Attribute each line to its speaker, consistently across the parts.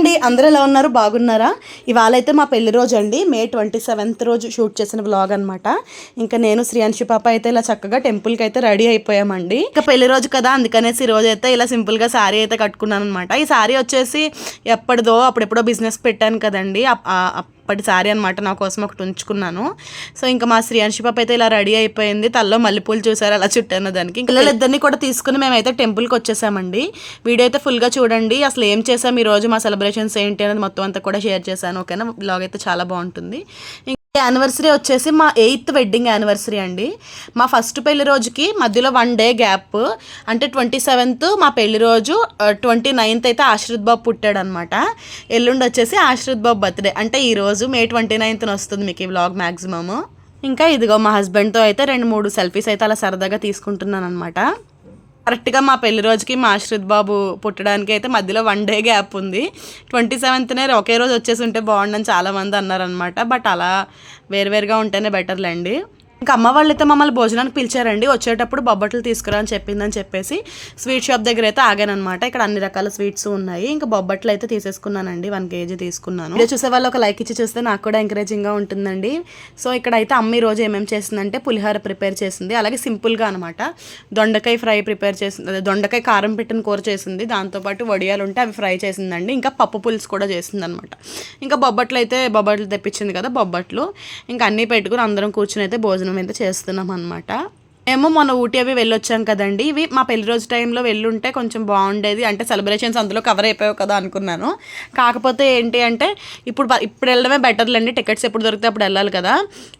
Speaker 1: అండి. అందరూ ఎలా ఉన్నారు? బాగున్నారా? ఇవాళ అయితే మా పెళ్ళి రోజు అండి మే ట్వంటీ సెవెంత్ రోజు షూట్ చేసిన వ్లాగ్ అనమాట ఇంకా నేను శ్రీయాంశి పాప అయితే ఇలా చక్కగా టెంపుల్కి అయితే రెడీ అయిపోయామండి. ఇంకా పెళ్ళి రోజు కదా అందుకనేసి ఈ రోజు అయితే ఇలా సింపుల్గా శారీ అయితే కట్టుకున్నాను అనమాట ఈ శారీ వచ్చేసి ఎప్పటిదో అప్పుడెప్పుడో బిజినెస్ పెట్టాను కదండి. అప్- అప్పటి శారీ అనమాట నా కోసం ఒకటి ఉంచుకున్నాను. సో ఇంకా మా శ్రీ పాప అయితే ఇలా రెడీ అయిపోయింది. తల్లో మల్లెపూలు చూసారు అలా చుట్టాను దానికి. ఇంకా పిల్లలిద్దరిని కూడా తీసుకుని మేమైతే టెంపుల్కి వచ్చేసామండి. వీడియో అయితే ఫుల్గా చూడండి. అసలు ఏం చేసాం ఈ రోజు మా సెలబ్రేషన్స్ ఏంటి అనేది మొత్తం అంతా కూడా షేర్ చేశాను. ఓకేనా? బ్లాగ్ అయితే చాలా బాగుంటుంది. యానివర్సరీ వచ్చేసి మా ఎయిత్ వెడ్డింగ్ యానివర్సరీ అండి. మా ఫస్ట్ పెళ్ళి రోజుకి మధ్యలో వన్ డే గ్యాప్ అంటే ట్వంటీ సెవెంత్ మా పెళ్ళి రోజు ట్వంటీ నైన్త్ అయితే ఆశ్రిత్ బాబు పుట్టాడు అనమాట ఎల్లుండి వచ్చేసి ఆశ్రిత్ బాబు బర్త్డే అంటే ఈ రోజు మే ట్వంటీ నైన్త్న వస్తుంది మీకు ఈ వ్లాగ్ మ్యాక్సిమమ్ ఇంకా ఇదిగో మా హస్బెండ్తో అయితే రెండు మూడు సెల్ఫీస్ అయితే అలా సరదాగా తీసుకుంటున్నాను అనమాట కరెక్ట్గా మా పెళ్ళి రోజుకి మా ఆశ్రిత్ బాబు పుట్టడానికి అయితే మధ్యలో వన్ డే గ్యాప్ ఉంది. ట్వంటీ సెవెంత్నే ఒకే రోజు వచ్చేసి ఉంటే బాగుండని చాలామంది అన్నారనమాట బట్ అలా వేరువేరుగా ఉంటేనే బెటర్లేండి. ఇంకా అమ్మ వాళ్ళు అయితే మమ్మల్ని భోజనానికి పిలిచారండి. వచ్చేటప్పుడు బొబ్బట్లు తీసుకురా అని చెప్పిందని చెప్పేసి స్వీట్ షాప్ దగ్గర అయితే ఆగానమాట ఇక్కడ అన్ని రకాల స్వీట్స్ ఉన్నాయి. ఇంకా బొబ్బట్లు అయితే తీసేసుకున్నానండి. వన్ కేజీ తీసుకున్నాను. వీడియో చూసే వాళ్ళు ఒక లైక్ ఇచ్చి చూస్తే నాకు కూడా ఎంకరేజింగ్గా ఉంటుందండి. సో ఇక్కడ అయితే అమ్మ ఈ రోజు ఏమేమి చేసిందంటే పులిహోర ప్రిపేర్ చేసింది. అలాగే సింపుల్గా అనమాట దొండకాయ ఫ్రై ప్రిపేర్ చేసింది. అదే దొండకాయ కారం పెట్టిన కూర చేసింది. దాంతోపాటు వడియాలు ఉంటే అవి ఫ్రై చేసిందండి. ఇంకా పప్పు పులుసు కూడా చేసింది అనమాట ఇంకా బొబ్బట్లు అయితే బొబ్బట్లు తెప్పించింది కదా బొబ్బట్లు. ఇంకా అన్నీ పెట్టుకుని అందరం కూర్చుని అయితే భోజనం అయితే చేస్తున్నాం అనమాట మేము మొన్న ఊటీ అవి వెళ్ళొచ్చాం కదండి. ఇవి మా పెళ్ళి రోజు టైంలో వెళ్ళుంటే కొంచెం బాగుండేది. అంటే సెలబ్రేషన్స్ అందులో కవర్ అయిపోయావు కదా అనుకున్నాను. కాకపోతే ఏంటి అంటే ఇప్పుడు ఇప్పుడు వెళ్ళడమే బెటర్లేండి టికెట్స్ ఎప్పుడు దొరికితే అప్పుడు వెళ్ళాలి కదా.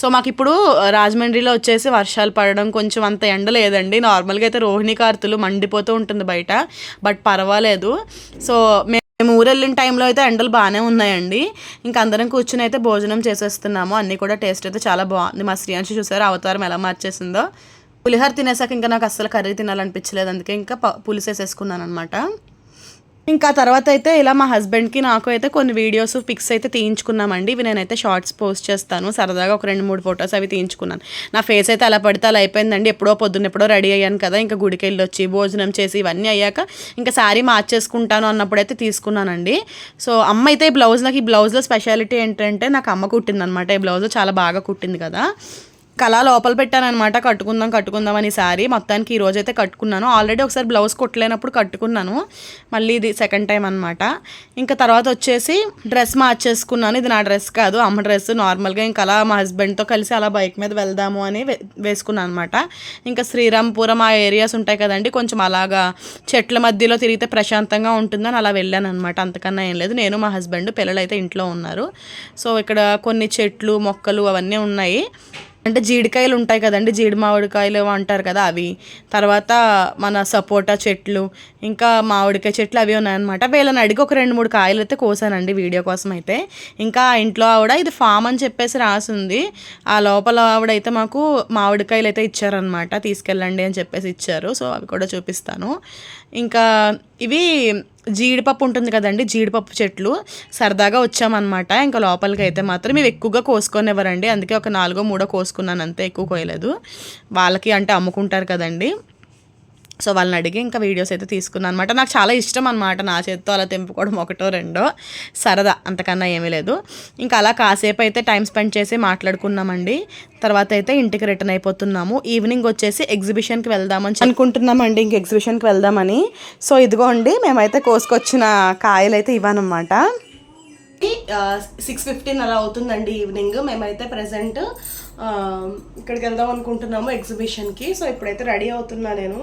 Speaker 1: సో మాకు ఇప్పుడు రాజమండ్రిలో వచ్చేసి వర్షాలు పడడం కొంచెం అంత ఎండ లేదండి. నార్మల్గా అయితే రోహిణి కార్తులు మండిపోతూ ఉంటుంది బయట. బట్ పర్వాలేదు. సో మే మేము ఊరు వెళ్ళిన టైంలో అయితే ఎండలు బాగానే ఉన్నాయండి. ఇంకా అందరం కూర్చుని అయితే భోజనం చేసేస్తున్నాము. అన్నీ కూడా టేస్ట్ అయితే చాలా బాగుంది. మా శ్రీయాంశి చూసారు? అవతారం ఎలా మార్చేసిందో. పులిహోర తినేసాక ఇంకా నాకు అస్సలు కర్రీ తినాలనిపించలేదు. అందుకే ఇంకా ప- పులుసు వేసేసుకున్నాను అనమాట ఇంకా తర్వాత అయితే ఇలా మా హస్బెండ్కి నాకు అయితే కొన్ని వీడియోస్ పిక్స్ అయితే తీయించుకున్నామండి. ఇవి నేనైతే షార్ట్స్ పోస్ట్ చేస్తాను. సరదాగా ఒక రెండు మూడు ఫొటోస్ అవి తీయించుకున్నాను. నా ఫేస్ అయితే అలా పడితే అలా అయిపోయిందండి. ఎప్పుడో పొద్దున్న ఎప్పుడో రెడీ అయ్యాను కదా ఇంకా గుడికి వెళ్ళి వచ్చి భోజనం చేసి ఇవన్నీ అయ్యాక ఇంకా శారీ మార్చేసుకుంటాను అన్నప్పుడైతే తీసుకున్నానండి. సో అమ్మ అయితే ఈ బ్లౌజ్ నాకు ఈ బ్లౌజ్లో స్పెషాలిటీ ఏంటంటే నాకు అమ్మ కుట్టింది అనమాట ఈ బ్లౌజ్ చాలా బాగా కుట్టింది కదా. కళ లోపల పెట్టానమాట కట్టుకుందాం కట్టుకుందాం అని సారీ. మొత్తానికి ఈ అయితే కట్టుకున్నాను. ఆల్రెడీ ఒకసారి బ్లౌజ్ కుట్టలేనప్పుడు కట్టుకున్నాను. మళ్ళీ ఇది సెకండ్ టైం అనమాట ఇంకా తర్వాత వచ్చేసి డ్రెస్ మార్చేసుకున్నాను. ఇది నా డ్రెస్ కాదు అమ్మ డ్రెస్ నార్మల్గా ఇంకా అలా మా హస్బెండ్తో కలిసి అలా బైక్ మీద వెళ్దాము అని వే- వేసుకున్నాను అనమాట ఇంకా శ్రీరాంపురం ఆ ఏరియాస్ ఉంటాయి కదండి కొంచెం అలాగా చెట్ల మధ్యలో తిరిగితే ప్రశాంతంగా ఉంటుందని అలా వెళ్ళాను అనమాట అంతకన్నా ఏం లేదు. నేను మా హస్బెండ్ పిల్లలు అయితే ఇంట్లో ఉన్నారు. సో ఇక్కడ కొన్ని చెట్లు మొక్కలు అవన్నీ ఉన్నాయి. అంటే జీడికాయలు ఉంటాయి కదండి జీడి మామిడికాయలు అంటారు కదా అవి. తర్వాత మన సపోటా చెట్లు ఇంకా మామిడికాయ చెట్లు అవి ఉన్నాయన్నమాట. వీళ్ళని అడిగి ఒక రెండు మూడు కాయలు అయితే కోసానండి వీడియో కోసం అయితే. ఇంకా ఇంట్లో ఆవిడ ఇది ఫామ్ అని చెప్పేసి రాసింది. ఆ లోపల ఆవిడ అయితే మాకు మామిడికాయలు అయితే ఇచ్చారనమాట తీసుకెళ్ళండి అని చెప్పేసి ఇచ్చారు. సో అవి కూడా చూపిస్తాను. ఇంకా ఇవి జీడిపప్పు ఉంటుంది కదండి జీడిపప్పు చెట్లు. సరదాగా వచ్చామన్నమాట. ఇంకా లోపలికి అయితే మాత్రం ఇవి ఎక్కువగా కోసుకొనివ్వరండి అందుకే ఒక నాలుగో మూడో కోసుకున్నాను అంతే ఎక్కువ కోయలేదు. వాళ్ళకి అంటే అమ్ముకుంటారు కదండి. సో వాళ్ళని అడిగి ఇంకా వీడియోస్ అయితే తీసుకున్నాను అనమాట నాకు చాలా ఇష్టం అనమాట నా చేత్తో అలా తెంపుకోవడం ఒకటో రెండో. సరదా అంతకన్నా ఏమీ లేదు. ఇంకా అలా కాసేపు అయితే టైం స్పెండ్ చేసి మాట్లాడుకున్నామండి. తర్వాత అయితే ఇంటికి రిటర్న్ అయిపోతున్నాము. ఈవినింగ్ వచ్చేసి ఎగ్జిబిషన్కి వెళ్దామని అనుకుంటున్నామండి ఇంక ఎగ్జిబిషన్కి వెళ్దామని. సో ఇదిగోండి మేమైతే కోసుకొచ్చిన కాయలు అయితే ఇవ్వనమాట సిక్స్ ఫిఫ్టీన్ అలా అవుతుందండి ఈవినింగ్. మేమైతే ప్రజెంట్ ఇక్కడికి వెళ్దాం అనుకుంటున్నాము ఎగ్జిబిషన్కి. సో ఇప్పుడైతే రెడీ అవుతున్నా నేను.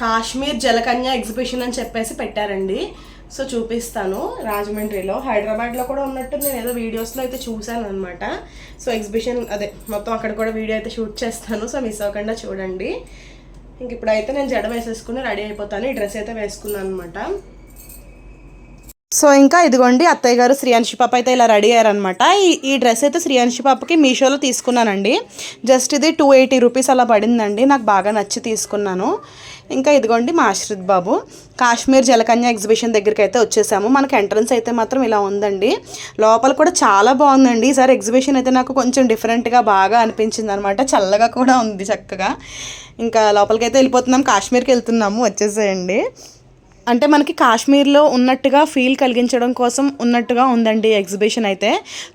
Speaker 1: కాశ్మీర్ జలకన్య ఎగ్జిబిషన్ అని చెప్పేసి పెట్టారండి. సో చూపిస్తాను రాజమండ్రిలో. హైదరాబాద్లో కూడా ఉన్నట్టు నేను ఏదో వీడియోస్లో అయితే చూశాను అనమాట సో ఎగ్జిబిషన్ అదే మొత్తం అక్కడ కూడా వీడియో అయితే షూట్ చేస్తాను. సో మిస్ అవ్వకుండా చూడండి. ఇంక ఇప్పుడైతే నేను జడ వేసేసుకుని రెడీ అయిపోతాను. ఈ డ్రెస్ అయితే వేసుకున్నాను అనమాట సో ఇంకా ఇదిగోండి అత్తయ్య గారు శ్రీయాంశి పాప అయితే ఇలా రెడీ అయ్యారనమాట ఈ ఈ డ్రెస్ అయితే శ్రీయాంశి పాపకి మీషోలో తీసుకున్నానండి. జస్ట్ ఇది టూ ఎయిటీ రూపీస్ అలా పడిందండి నాకు బాగా నచ్చి తీసుకున్నాను. ఇంకా ఇదిగోండి మా ఆశ్రిత్ బాబు కాశ్మీర్ జలకన్య ఎగ్జిబిషన్ దగ్గరికి అయితే వచ్చేసాము. మనకు ఎంట్రన్స్ అయితే మాత్రం ఇలా ఉందండి. లోపల కూడా చాలా బాగుందండి. ఈసారి ఎగ్జిబిషన్ అయితే నాకు కొంచెం డిఫరెంట్గా బాగా అనిపించింది అనమాట చల్లగా కూడా ఉంది చక్కగా. ఇంకా లోపలికి అయితే వెళ్ళిపోతున్నాం కాశ్మీర్కి వెళ్తున్నాము వచ్చేసేయండి. అంటే మనకి కాశ్మీర్లో ఉన్నట్టుగా ఫీల్ కలిగించడం కోసం ఉన్నట్టుగా ఉందండి ఎగ్జిబిషన్ అయితే.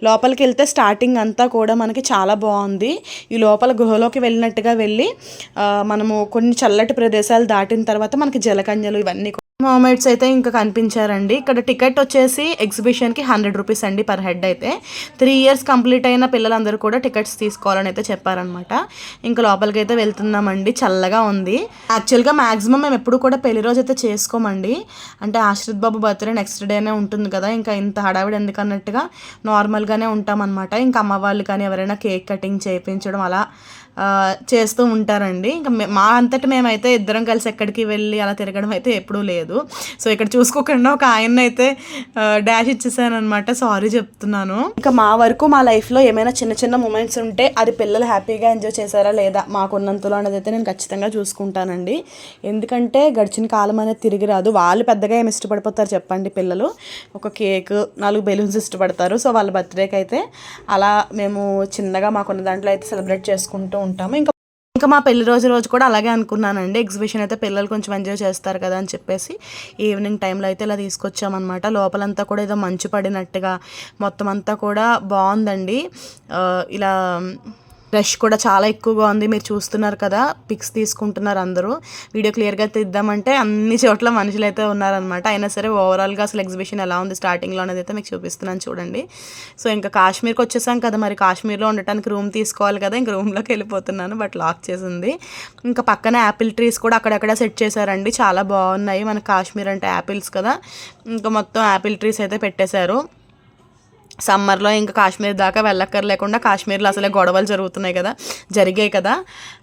Speaker 1: లోపలికి వెళ్తే స్టార్టింగ్ అంతా కూడా మనకి చాలా బాగుంది. ఈ లోపల గుహలోకి వెళ్ళినట్టుగా వెళ్ళి మనము కొన్ని చల్లటి ప్రదేశాలు దాటిన తర్వాత మనకి జలకంజలు ఇవన్నీ మోమెంట్స్ అయితే ఇంకా కనిపించారండి. ఇక్కడ టికెట్ వచ్చేసి ఎగ్జిబిషన్కి హండ్రెడ్ రూపీస్ అండి పర్ హెడ్ అయితే. త్రీ ఇయర్స్ కంప్లీట్ అయిన పిల్లలందరూ కూడా టికెట్స్ తీసుకోవాలని అయితే చెప్పారనమాట ఇంకా లోపలికి అయితే వెళ్తున్నామండి. చల్లగా ఉంది. యాక్చువల్గా మ్యాక్సిమం మేము ఎప్పుడు కూడా పెళ్ళి రోజు అయితే చేసుకోమండి. అంటే ఆశ్రిత్ బాబు బర్త్డే నెక్స్ట్ డేనే ఉంటుంది కదా. ఇంకా ఇంత హడావిడి ఎందుకన్నట్టుగా నార్మల్గానే ఉంటామన్నమాట. ఇంకా అమ్మ వాళ్ళు కానీ ఎవరైనా కేక్ కటింగ్ చేయించడం అలా చేస్తూ ఉంటారండి. ఇంకా మా అంతటి మేమైతే ఇద్దరం కలిసి ఎక్కడికి వెళ్ళి అలా తిరగడం అయితే ఎప్పుడూ లేదు. సో ఇక్కడ చూసుకోకుండా ఒక ఆయన అయితే డాష్ ఇచ్చేసాను అనమాట సారీ చెప్తున్నాను. ఇంకా మా వరకు మా లైఫ్లో ఏమైనా చిన్న చిన్న మూమెంట్స్ ఉంటే అది పిల్లలు హ్యాపీగా ఎంజాయ్ చేశారా లేదా మాకున్నంతలో అనేది అయితే నేను ఖచ్చితంగా చూసుకుంటానండి. ఎందుకంటే గడిచిన కాలం అనేది తిరిగి రాదు. వాళ్ళు పెద్దగా ఏమి ఇష్టపడిపోతారు చెప్పండి పిల్లలు. ఒక కేక్ నాలుగు బెలూన్స్ ఇష్టపడతారు. సో వాళ్ళ బర్త్డేకి అయితే అలా మేము చిన్నగా మాకున్న దాంట్లో అయితే సెలబ్రేట్ చేసుకుంటూ ఉంటాము. ఇంకా ఇంకా మా పెళ్ళి రోజు రోజు కూడా అలాగే అనుకున్నానండి. ఎగ్జిబిషన్ అయితే పిల్లలు కొంచెం ఎంజాయ్ చేస్తారు కదా అని చెప్పేసి. ఈవినింగ్ టైంలో అయితే ఇలా తీసుకొచ్చామన్నమాట. లోపలంతా కూడా ఏదో మంచు పడినట్టుగా మొత్తం అంతా కూడా బాగుందండి. ఇలా రష్ కూడా చాలా ఎక్కువగా ఉంది. మీరు చూస్తున్నారు కదా పిక్స్ తీసుకుంటున్నారు అందరూ. వీడియో క్లియర్గా తీద్దామంటే అన్ని చోట్ల మనుషులు అయితే ఉన్నారనమాట అయినా సరే ఓవరాల్గా అసలు ఎగ్జిబిషన్ ఎలా ఉంది స్టార్టింగ్లో అనేది అయితే మీకు చూపిస్తున్నాను చూడండి. సో ఇంకా కాశ్మీర్కి వచ్చేసాం కదా మరి. కాశ్మీర్లో ఉండటానికి రూమ్ తీసుకోవాలి కదా ఇంకా రూమ్లోకి వెళ్ళిపోతున్నాను బట్ లాక్ చేసింది. ఇంకా పక్కన యాపిల్ ట్రీస్ కూడా అక్కడక్కడ సెట్ చేశారండి. చాలా బాగున్నాయి. మన కాశ్మీర్ అంటే యాపిల్స్ కదా. ఇంకా మొత్తం యాపిల్ ట్రీస్ అయితే పెట్టేశారు. సమ్మర్లో ఇంకా కాశ్మీర్ దాకా వెళ్ళక్కర్ లేకుండా కాశ్మీర్లో అసలే గొడవలు జరుగుతున్నాయి కదా. జరిగాయి కదా.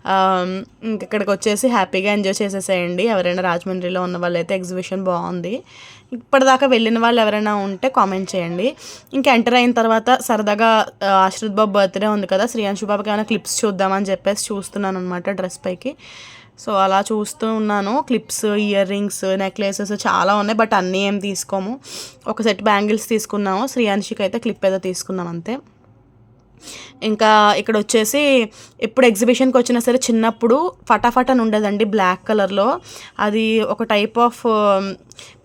Speaker 1: ఆమ్, ఇక్కడికి వచ్చేసి హ్యాపీగా ఎంజాయ్ చేసేసేయండి. ఎవరైనా రాజమండ్రిలో ఉన్న వాళ్ళైతే ఎగ్జిబిషన్ బాగుంది. ఇప్పటిదాకా వెళ్ళిన వాళ్ళు ఎవరైనా ఉంటే కామెంట్ చేయండి. ఇంకా ఎంటర్ అయిన తర్వాత సరదాగా ఆ, ఆశ్రిత్ బాబు బర్త్డే ఉంది కదా. శ్రీయాంశు బాబుకి ఏమైనా క్లిప్స్ చూద్దామని చెప్పేసి చూస్తున్నాను అనమాట డ్రెస్ పైకి. సో అలా చూస్తూ ఉన్నాను. క్లిప్స్ ఇయర్ రింగ్స్ నెక్లెసెస్ చాలా ఉన్నాయి బట్ అన్నీ ఏం తీసుకోము. ఒక సెట్ బ్యాంగిల్స్ తీసుకున్నాము. శ్రీయాన్షికి అయితే క్లిప్ ఏదో తీసుకున్నాం అంతే. ఇంకా ఇక్కడ వచ్చేసి ఎప్పుడు ఎగ్జిబిషన్కి వచ్చినా సరే చిన్నప్పుడు ఫటాఫట్ అని ఉండేదండి బ్లాక్ కలర్లో. అది ఒక టైప్ ఆఫ్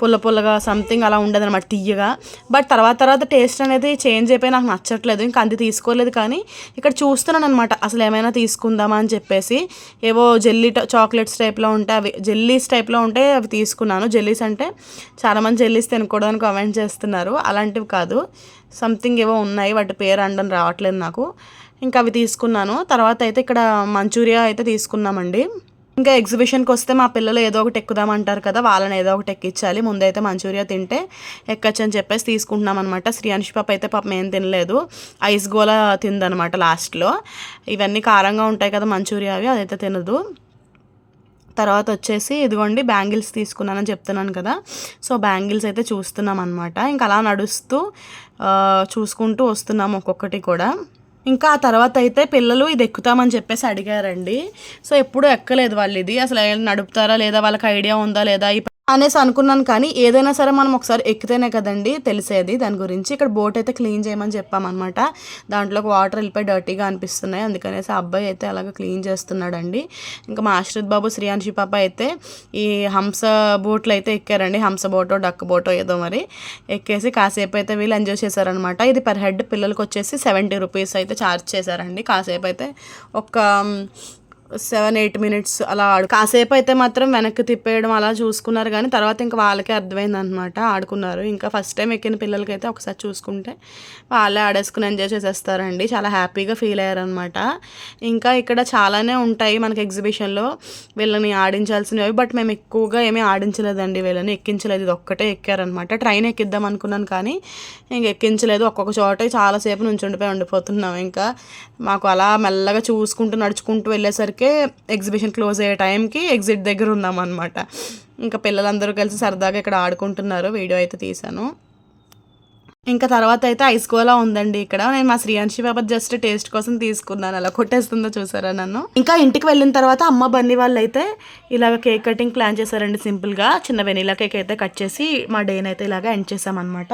Speaker 1: పుల్ల పుల్లగా సంథింగ్ అలా ఉండదు అనమాట తీయగా. బట్ తర్వాత తర్వాత టేస్ట్ అనేది చేంజ్ అయిపోయి నాకు నచ్చట్లేదు. ఇంకా అంది తీసుకోలేదు కానీ ఇక్కడ చూస్తున్నాను అనమాట అసలు ఏమైనా తీసుకుందామా అని చెప్పేసి. ఏవో జెల్లీ చాక్లెట్స్ టైప్లో ఉంటే అవి జెల్లీస్ టైప్లో ఉంటే అవి తీసుకున్నాను. జెల్లీస్ అంటే చాలామంది జెల్లీస్ తినకూడదని కామెంట్ చేస్తున్నారు. అలాంటివి కాదు. సంథింగ్ ఏవో ఉన్నాయి వాటి పేరు అండం రావట్లేదు నాకు. ఇంకా అవి తీసుకున్నాను. తర్వాత అయితే ఇక్కడ మంచూరియా అయితే తీసుకున్నామండి. ఇంకా ఎగ్జిబిషన్కి వస్తే మా పిల్లలు ఏదో ఒకటి ఎక్కుదామంటారు కదా వాళ్ళని ఏదో ఒకటి ఎక్కించాలి. ముందైతే మంచూరియా తింటే ఎక్కచ్చు అని చెప్పేసి తీసుకుంటున్నాం అనమాట శ్రీయాంష్ పాప అయితే పాపం ఏం తినలేదు. ఐస్ గోలా తిందనమాట లాస్ట్లో. ఇవన్నీ కారంగా ఉంటాయి కదా మంచూరియా అవి అదైతే తినదు. తర్వాత వచ్చేసి ఇదిగోండి బ్యాంగిల్స్ తీసుకున్నానని చెప్తున్నాను కదా. సో బ్యాంగిల్స్ అయితే చూస్తున్నాం అనమాట ఇంకా అలా నడుస్తూ చూసుకుంటూ వస్తున్నాం ఒక్కొక్కటి కూడా. ఇంకా ఆ తర్వాత అయితే పిల్లలు ఇది ఎక్కుతామని చెప్పేసి అడిగారండి. సో ఎప్పుడు ఎక్కలేదు వాళ్ళు ఇది అసలు నడుపుతారా లేదా వాళ్ళకి ఐడియా ఉందా లేదా? అనేసి అనుకున్నాను కానీ ఏదైనా సరే మనం ఒకసారి ఎక్కితేనే కదండి తెలిసేది. దాని గురించి ఇక్కడ బోట్ అయితే క్లీన్ చేయమని చెప్పామన్నమాట. దాంట్లోకి వాటర్ వెళ్ళిపోయి డర్టీగా అనిపిస్తున్నాయి. అందుకనేసి ఆ అబ్బాయి అయితే అలాగ క్లీన్ చేస్తున్నాడండి. ఇంకా మా ఆశ్రిత్ బాబు శ్రీయాంశి పాప అయితే ఈ హంస బోట్లు అయితే ఎక్కారండి. హంస బోటో డక్ బోటో ఏదో మరి ఎక్కేసి కాసేపు అయితే వీళ్ళు ఎంజాయ్ చేశారనమాట ఇది పర్ హెడ్ పిల్లలకి వచ్చేసి సెవెంటీ రూపీస్ అయితే ఛార్జ్ చేశారండి. కాసేపు అయితే ఒక సెవెన్ ఎయిట్ మినిట్స్ అలా ఆడు. కాసేపు అయితే మాత్రం వెనక్కి తిప్పేయడం అలా చూసుకున్నారు కానీ తర్వాత ఇంకా వాళ్ళకే అర్థమైంది అనమాట ఆడుకున్నారు. ఇంకా ఫస్ట్ టైం ఎక్కిన పిల్లలకి అయితే ఒకసారి చూసుకుంటే వాళ్ళే ఆడేసుకుని ఎంజాయ్ చేసేస్తారండి. చాలా హ్యాపీగా ఫీల్ అయ్యారనమాట ఇంకా ఇక్కడ చాలానే ఉంటాయి మనకి ఎగ్జిబిషన్లో వీళ్ళని ఆడించాల్సినవి బట్ మేము ఎక్కువగా ఏమీ ఆడించలేదండి వీళ్ళని. ఎక్కించలేదు. ఇది ఒక్కటే ఎక్కారనమాట ట్రైన్ ఎక్కిద్దాం అనుకున్నాను కానీ ఇంక ఎక్కించలేదు. ఒక్కొక్క చోట చాలాసేపు నుంచి ఉండిపోయి ఉండిపోతున్నాం. ఇంకా మాకు అలా మెల్లగా చూసుకుంటూ నడుచుకుంటూ వెళ్ళేసరికి ఎగ్జిబిషన్ క్లోజ్ అయ్యే టైంకి ఎగ్జిట్ దగ్గర ఉన్నామన్నమాట ఇంకా పిల్లలందరూ కలిసి సరదాగా ఇక్కడ ఆడుకుంటున్నారు వీడియో అయితే తీశాను. ఇంకా తర్వాత అయితే ఐస్ గోలా ఉందండి ఇక్కడ. నేను మా శ్రీయాంశి బాబా జస్ట్ టేస్ట్ కోసం తీసుకున్నాను. అలా కొట్టేస్తుందో చూసారా నన్ను? ఇంకా ఇంటికి వెళ్ళిన తర్వాత అమ్మ బన్నీ వాళ్ళు అయితే ఇలాగ కేక్ కటింగ్ ప్లాన్ చేశారండి సింపుల్గా. చిన్న వెనీలా కేక్ అయితే కట్ చేసి మా డేని అయితే ఇలాగ ఎండ్ చేసామన్నమాట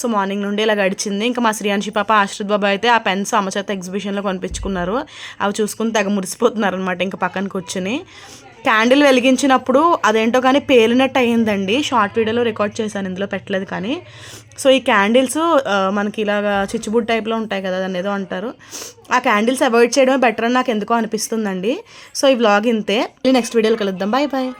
Speaker 1: సో మార్నింగ్ నుండి ఇలా గడిచింది. ఇంకా మా శ్రీయాంశి పాప ఆశ్రిత్ బాబా అయితే ఆ పెన్స్ అమ్మ చేత ఎగ్జిబిషన్లో కొనిపించుకున్నారు. అవి చూసుకుని తెగ మురిసిపోతున్నారు అనమాట ఇంకా పక్కన కూర్చుని. క్యాండిల్ వెలిగించినప్పుడు అదేంటో కానీ పేలినట్టు అయ్యిందండి. షార్ట్ వీడియోలో రికార్డ్ చేశాను ఇందులో పెట్టలేదు కానీ. సో ఈ క్యాండిల్స్ మనకి ఇలాగా చిచ్చుబుడ్ టైప్లో ఉంటాయి కదా దాన్ని ఏదో అంటారు. ఆ క్యాండిల్స్ అవాయిడ్ చేయడమే బెటర్ అని నాకు ఎందుకో అనిపిస్తుందండి. సో ఈ వ్లాగ్ ఇంతే. నెక్స్ట్ వీడియోలో కలుద్దాం. Bye bye